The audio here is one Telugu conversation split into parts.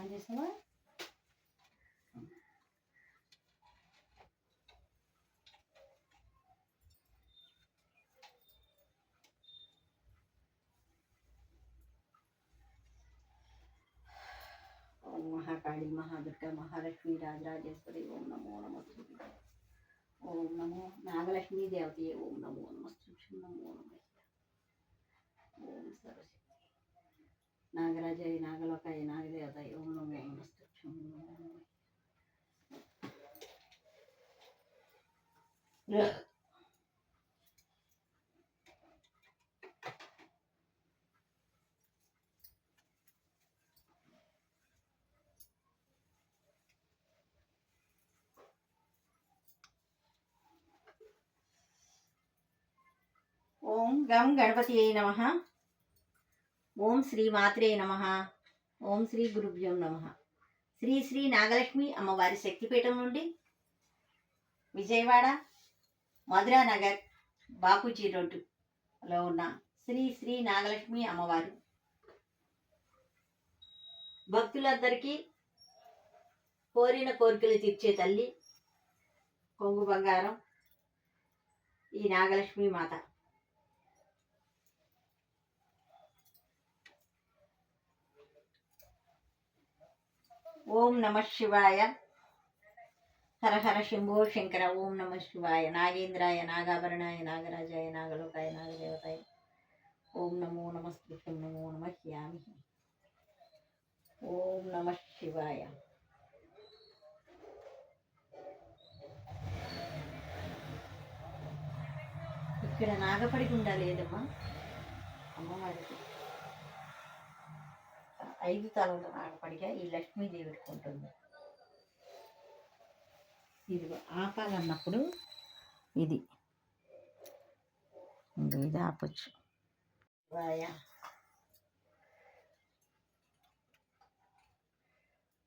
ఆన్ చేసావా? ఓం మహాకాళి మహాదుర్గ మహాలక్ష్మి రాజరాజేశ్వరి ఓం నమో నమస్తు ఓం నమో నాగలక్ష్మీ దేవతయే ఓం నమో నమస్తు నమో నమ. ఓం సరస్వతి. నాగరాజాయ నాగలోకాయ నాగదేవతాయ ఓం నమో నమస్తే. ఓం గం గణపతి అయి నమ. ఓం శ్రీ మాత్రే నమ. ఓం శ్రీ గురుభ్యం నమ. శ్రీ శ్రీ నాగలక్ష్మి అమ్మవారి శక్తిపీఠం నుండి విజయవాడ మధురా నగర్ బాపూజీ రోడ్డులో ఉన్న శ్రీ శ్రీ నాగలక్ష్మి అమ్మవారు. భక్తులందరికీ కోరిన కోరికలు తీర్చే తల్లి కొంగు బంగారం ఈ నాగలక్ష్మి మాత. ఓం నమ శివాయ. హర హర శంభో శంకర ఓం నమ శివాయ. నాగేంద్రాయ నాగాభరణాయ నాగరాజాయ నాగలోకాయ నాగదేవతాయ. ఓం నమో నమస్కృతం నమో నమ హ్యామి ఓం నమ శివాయ. ఇక్కడ నాగపడిగుండ లేదమ్మా. అమ్మవారికి ఐదు తలల నాగపడిగా ఈ లక్ష్మీదేవికి ఉంటుంది ఇది ఆపాలన్నప్పుడు ఇది. ఇది ఆపచ్చు. వాయ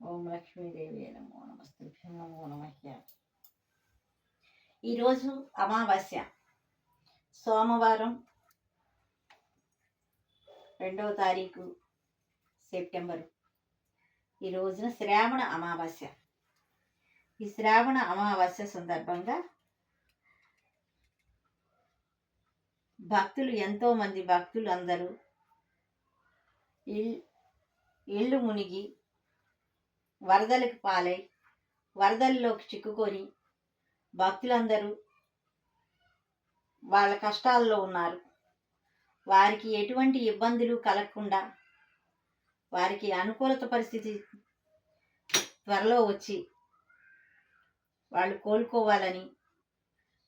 ఓం లక్ష్మీదేవి నమో నమస్తే నమో నమహ్య ఈరోజు అమావాస్య. సోమవారం రెండవ తారీఖు సెప్టెంబరు. ఈ రోజున శ్రావణ అమావాస్య. ఈ శ్రావణ అమావాస్య సందర్భంగా భక్తులు ఎంతోమంది భక్తులు అందరూ ఇల్- ఇళ్ళు మునిగి వరదలకు పాలై వరదల్లోకి చిక్కుకొని భక్తులందరూ వాళ్ళ కష్టాల్లో ఉన్నారు. వారికి ఎటువంటి ఇబ్బందులు కలగకుండా వారికి అనుకూలత పరిస్థితి త్వరలో వచ్చి వాళ్ళు కోలుకోవాలని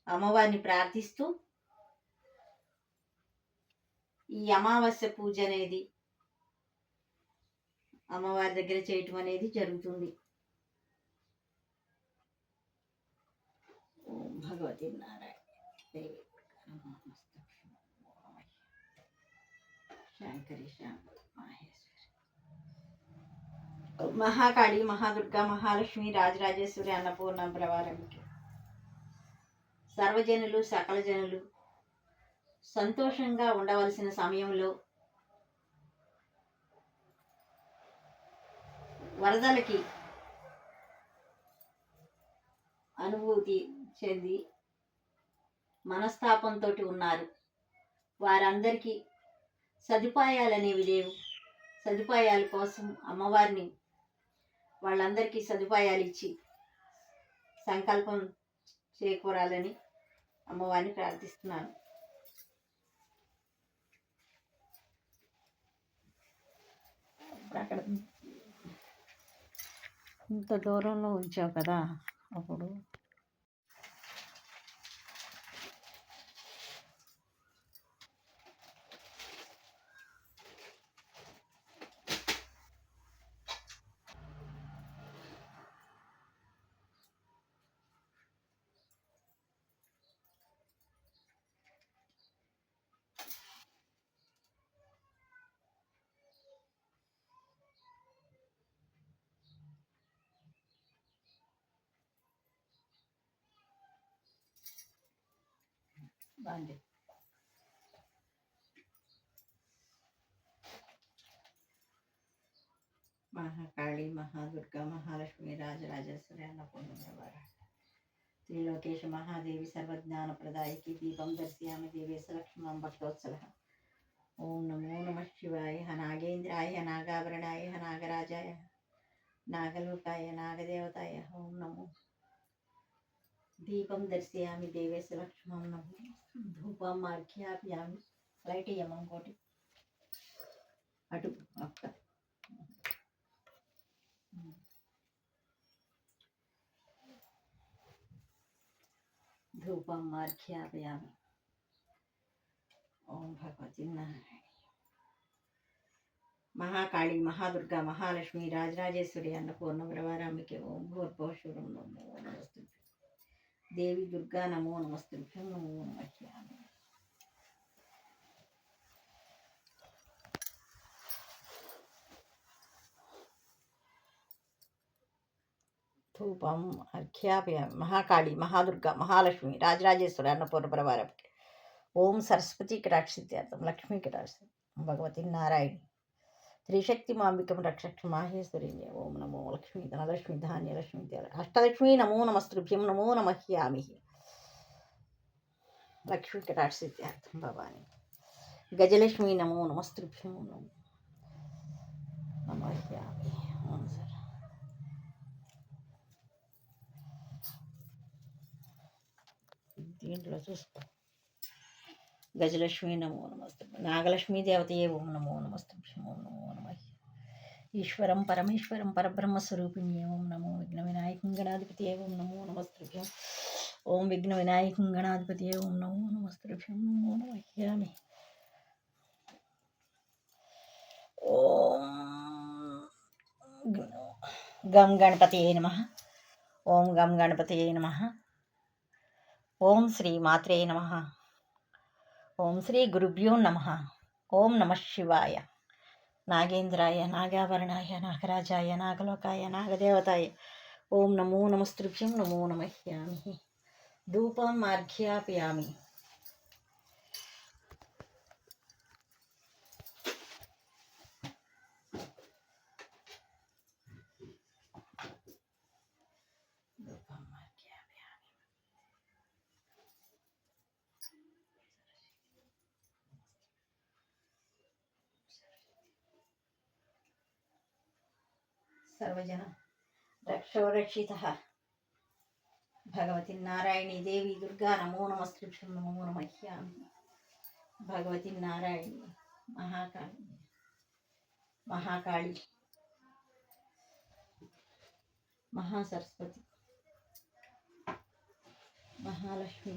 అమ్మవారిని ప్రార్థిస్తూ ఈ అమావాస్య పూజ అనేది అమ్మవారి దగ్గర చేయటం అనేది జరుగుతుంది. ఓం భగవతి నారాయణ. శంకరి శాంతి మహాకాళి మహాదుర్గా మహాలక్ష్మి రాజరాజేశ్వరి అన్నపూర్ణ ప్రవారంకి సర్వజనులు సకల జనులు సంతోషంగా ఉండవలసిన సమయంలో వరదలకి అనుభూతి చెంది మనస్తాపంతో ఉన్నారు. వారందరికీ సదుపాయాలు అనేవి లేవు. సదుపాయాల కోసం అమ్మవారిని వాళ్ళందరికీ సదుపాయాలు ఇచ్చి సంకల్పం చేకూరాలని అమ్మవారిని ప్రార్థిస్తున్నాను. అక్కడ ఇంత దూరంలో ఉంచావు కదా అప్పుడు. బాగుంది మహాకాళి మహాదుర్గా మహాలక్ష్మి రాజరాజేశ్వరి అన్నపూర్ణవార త్రిలోకేశ మహాదేవి సర్వజ్ఞాన ప్రదాయకి దీపం దర్శయామి దేవేశ లక్ష్మణం భక్తోత్సవ ఓం నమో నమ శివాయ నాగేంద్రాయ నాగాభరణాయ నాగరాజాయ నాగలోకాయ నాగదేవతాయ ఓం నమో దీపం దర్శయామి దేవేశ లక్ష్మణం నమో ధూపం మార్ఘ్యాప్యామి లైట్ ఇయ్యమ్మ ఇంకోటి అటు అక్క ధూపం మార్ఘ్యాపయామి ఓం భగవతి నారాయణ మహాకాళి మహాదుర్గా మహాలక్ష్మి రాజరాజేశ్వరి అన్నపూర్ణ వరవారాంబికే ఓం భూర్భోషురం నమో నమస్తే దేవి దుర్గా నమో నమస్తుభ్యం నమో నమహ్యామి ధూపం అర్ఘ్యాపయామి మహాకాళి మహాదుర్గ మహాలక్ష్మి రాజరాజేశ్వరి అన్నపూర్ణ ప్రవారకి ఓం సరస్వతి కటాక్షిత్యార్థం లక్ష్మీ కటాక్షి భగవతి నారాయణి త్రిశక్తి మాంబికం రక్షక్ష మాహేశ్వరి ఓం నమో లక్ష్మీ ధనలక్ష్మి ధాన్యలక్ష్మి అష్టలక్ష్మీ నమో నమస్తృభ్యం నమో నమహ్యామి లక్ష్మీ కటాక్షిత్యార్థం భవాని. గజలక్ష్మీ నమో నమస్తృభ్యం నమో నమహ్యామి అవును సార్. దీంట్లో చూసుకో. గజలక్ష్మి నమో నమస్తం నాగలక్ష్మీ దేవతయే ఓం నమో నమస్తం ఓం నమో నమ. ఈశ్వరం పరమేశ్వరం పరబ్రహ్మ స్వరూపిణి ఓం నమో విఘ్న వినాయకం గణాధిపతి ఓం నమో నమస్తృభ్యం. ఓం విఘ్న వినాయకం గణాధిపతి ఓం నమో నమస్తృభ్యం. నమో నమహ్యామి ఓం గం గణపతి నమ. ఓం గం గణపతి నమ. ఓం శ్రీ మాత్రే నమ. ఓం శ్రీ గురుభ్యో నమ. ఓం నమ శివాయ. నాగేంద్రాయ నాగాభరణాయ నాగరాజాయ నాగలోకాయ నాగదేవతాయ. ఓం నమో నమస్తృభ్యం నమో నమహ్యామి ధూపం మార్ఘ్యాపయామి. సర్వజన రక్షోరక్షిత భగవతి నారాయణి దేవి దుర్గా నమో నమస్కృష్ణ నమో నమహ్యామి భగవతి నారాయణి మహాకాళి మహాకాళి మహాసరస్వతి మహాలక్ష్మి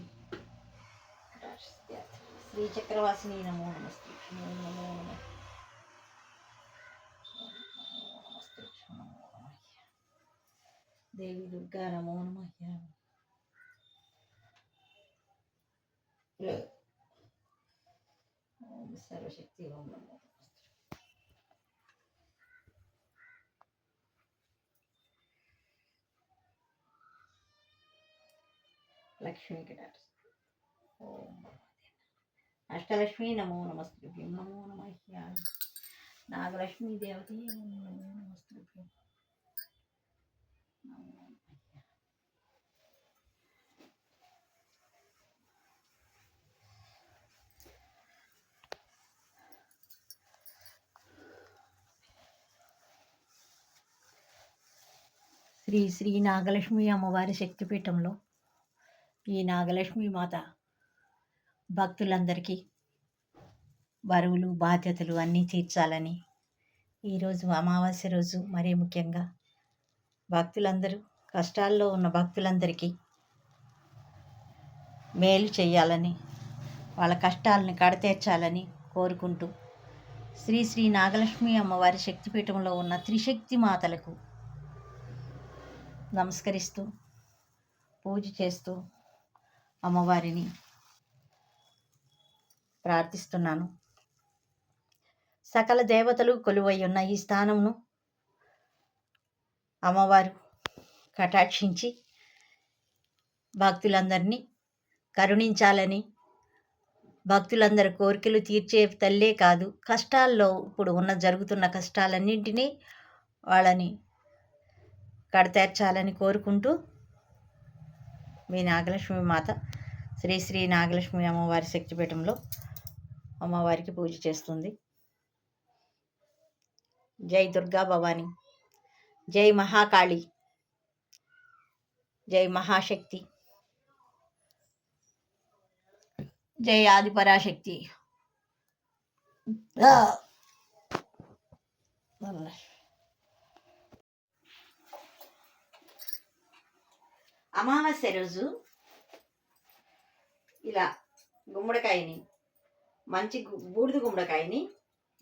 శ్రీచక్రవాసిని నమో నమస్తే నమో నమో దేవి దుర్గా నమో నమ ఓం సర్వశక్తి ఓం నమో లక్ష్మీ కటాక్ష. ఓం అష్టలక్ష్మి నమో నమస్తృభ్యం. నమో నమ నాగలక్ష్మీ దేవతే నమో నమస్తృభ్యం. శ్రీ శ్రీ నాగలక్ష్మి అమ్మవారి శక్తిపీఠంలో ఈ నాగలక్ష్మి మాత భక్తులందరికీ బరువులు బాధ్యతలు అన్నీ తీర్చాలని ఈరోజు అమావాస్య రోజు మరీ ముఖ్యంగా భక్తులందరూ కష్టాల్లో ఉన్న భక్తులందరికీ మేలు చేయాలని వాళ్ళ కష్టాలని కడతీర్చాలని కోరుకుంటూ శ్రీ శ్రీ నాగలక్ష్మి అమ్మవారి శక్తిపీఠంలో ఉన్న త్రిశక్తి మాతలకు నమస్కరిస్తూ పూజ చేస్తూ అమ్మవారిని ప్రార్థిస్తున్నాను. సకల దేవతలు కొలువై ఉన్న ఈ స్థానంను అమ్మవారు కటాక్షించి భక్తులందరినీ కరుణించాలని భక్తులందరి కోరికలు తీర్చే తల్లే కాదు కష్టాల్లో ఇప్పుడు ఉన్న జరుగుతున్న కష్టాలన్నింటినీ వాళ్ళని కడతేర్చాలని కోరుకుంటూ మీ నాగలక్ష్మి మాత శ్రీ శ్రీ నాగలక్ష్మి అమ్మవారి శక్తిపీఠంలో అమ్మవారికి పూజ చేస్తుంది. జై దుర్గా భవాని. జై మహాకాళి. జై మహాశక్తి. జై ఆదిపరాశక్తి! అమావాస్య రోజు ఇలా గుమ్మడికాయని మంచి బూడిద గుమ్మడికాయని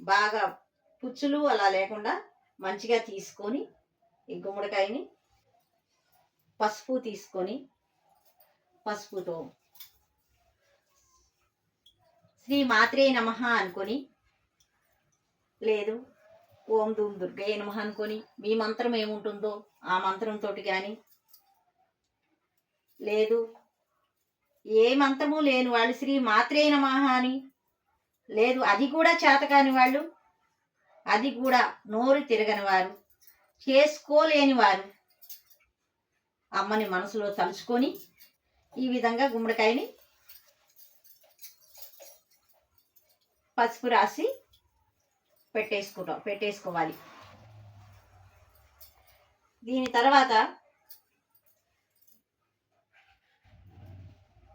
బాగా పుచ్చులు అలా లేకుండా మంచిగా తీసుకొని ఈ గుమ్మడికాయని పసుపు తీసుకొని పసుపుతో శ్రీ మాత్రే నమ అనుకొని లేదు ఓం ధూమ్ దుర్గయ్య నమ అనుకొని మీ మంత్రం ఏముంటుందో ఆ మంత్రంతో కానీ లేదు ఏ మంత్రము లేని వాళ్ళు శ్రీ మాత్రే నమ అని లేదు అది కూడా చేతకాని వాళ్ళు అది కూడా నోరు తిరగని వారు చేసుకోలేని వారు. అమ్మని మనసులో తలుచుకొని ఈ విధంగా గుమ్మడికాయని పసుపు రాసి పెట్టేసుకుంటాం పెట్టేసుకోవాలి. దీని తర్వాత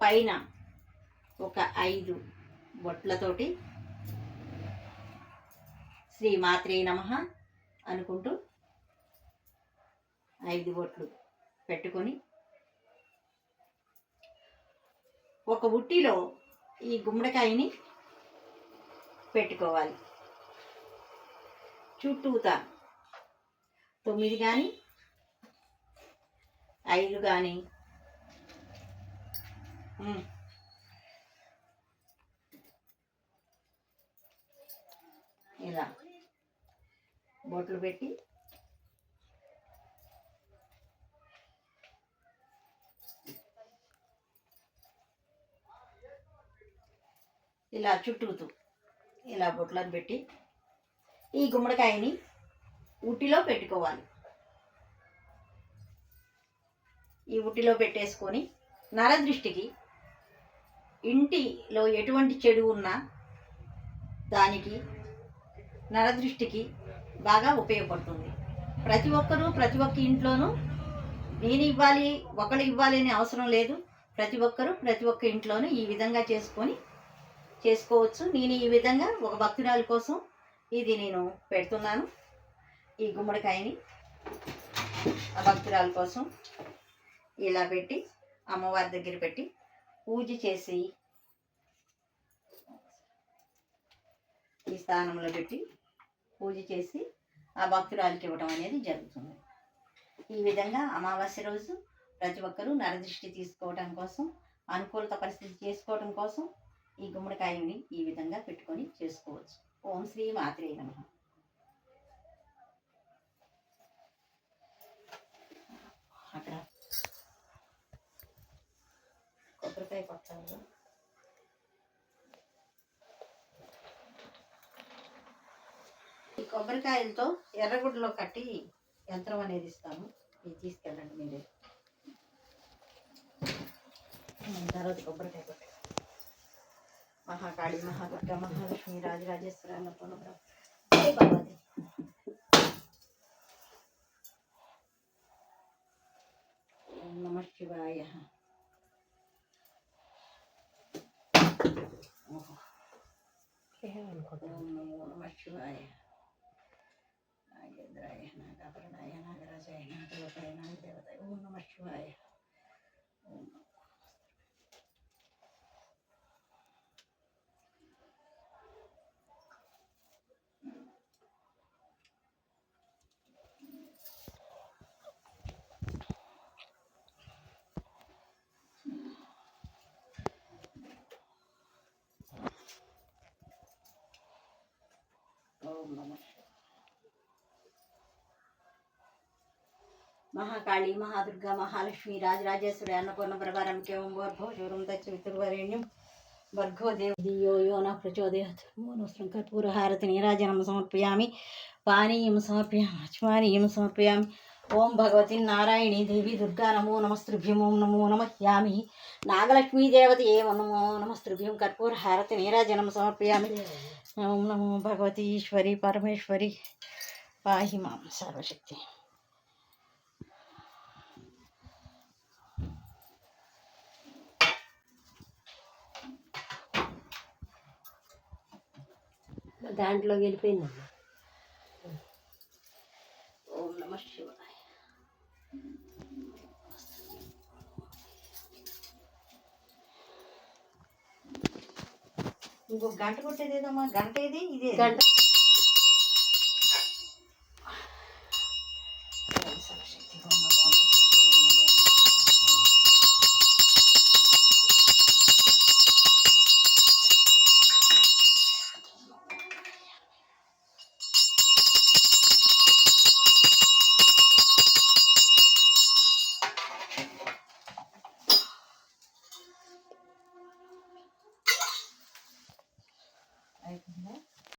పైన ఒక ఐదు బొట్లతోటి శ్రీ మాత్రే నమ అనుకుంటూ ఐదు బొట్లు పెట్టుకొని ఒక ఉట్టిలో ఈ గుమ్మడికాయని పెట్టుకోవాలి. చుట్టూతా తొమ్మిది కానీ ఐదు కానీ ఇలా బొట్లు పెట్టి ఇలా చుట్టూతూ ఇలా బొట్లను పెట్టి ఈ గుమ్మడికాయని ఉట్టిలో పెట్టుకోవాలి. ఈ ఉట్టిలో పెట్టేసుకొని నరదృష్టికి ఇంటిలో ఎటువంటి చెడు ఉన్నా దానికి నరదృష్టికి బాగా ఉపయోగపడుతుంది. ప్రతి ఒక్కరూ ప్రతి ఒక్క ఇంట్లోనూ నేను ఇవ్వాలి ఒకళ్ళు ఇవ్వాలి అనే అవసరం లేదు. ప్రతి ఒక్కరూ ప్రతి ఒక్క ఇంట్లోనూ ఈ విధంగా చేసుకొని చేసుకోవచ్చు. నేను ఈ విధంగా ఒక భక్తురాలి కోసం ఇది నేను పెడుతున్నాను. ఈ గుమ్మడికాయని ఆ భక్తురాల కోసం ఇలా పెట్టి అమ్మవారి దగ్గర పెట్టి పూజ చేసి ఈ స్థానంలో పెట్టి పూజ చేసి ఆ భక్తురాలికి ఇవ్వడం అనేది జరుగుతుంది. ఈ విధంగా అమావాస్య రోజు ప్రతి ఒక్కరూ నరదృష్టి తీసుకోవడం కోసం అనుకూలత పరిస్థితి చేసుకోవడం కోసం ఈ గుమ్మడికాయని ఈ విధంగా పెట్టుకొని చేసుకోవచ్చు. ఓం శ్రీ మాత్రే నమ. అక్కడ కొబ్బరికాయ కొట్టాలి. ఈ కొబ్బరికాయలతో ఎర్రగుడ్డలో కట్టి యంత్రం అనేది ఇస్తాము. ఇది తీసుకెళ్ళండి మీరే. తర్వాత కొబ్బరికాయ కొట్టే మహాకాళి మహాదుర్గ మహాలక్ష్మి రాజరాజేశ్వర అన్నపూర్ణ జై భగవతి ఓం నమ శివాయ ఓహో. ఓం నమో నమ శివాయ నాగేంద్రాయ నాగాభరణాయ నాగరాజాయ నాగదేవతాయ నాగదేవతాయ ఓం నమ శివాయ ఓం నమ మహాకాళి మహాదుర్గ మహాలక్ష్మి రాజరాజేశ్వరి అన్నపూర్ణ ప్రభారంకే ఓం భోర్భో శూరం తచ్చ పితృవరేణ్యం భర్గో దేవ ధియో యో నా ప్రచోదయాత్ మోనోస్త్రం కర్పూర హారతి నీరాజనం సమర్పయామి పానీయం సమర్పయామి అచ్మానీయం సమర్పయామి. ఓం భగవతి నారాయణి దేవి దుర్గా నమో నమస్తృభ్యం ఓం నమో నమహ్యామి నాగలక్ష్మీ దేవత ఏ నమో నమస్తృభ్యం కర్పూర హారతి నీరాజనం సమర్పయామి. ఓం నమో భగవతి ఈశ్వరి పరమేశ్వరి పాహి మాం సర్వశక్తి దాంట్లో వెళ్ళిపోయిందమ్మా ఓం నమ శివాయ ఇంకో గంట కొట్టేది ఏదమ్మా గంట ఇదే. గంట.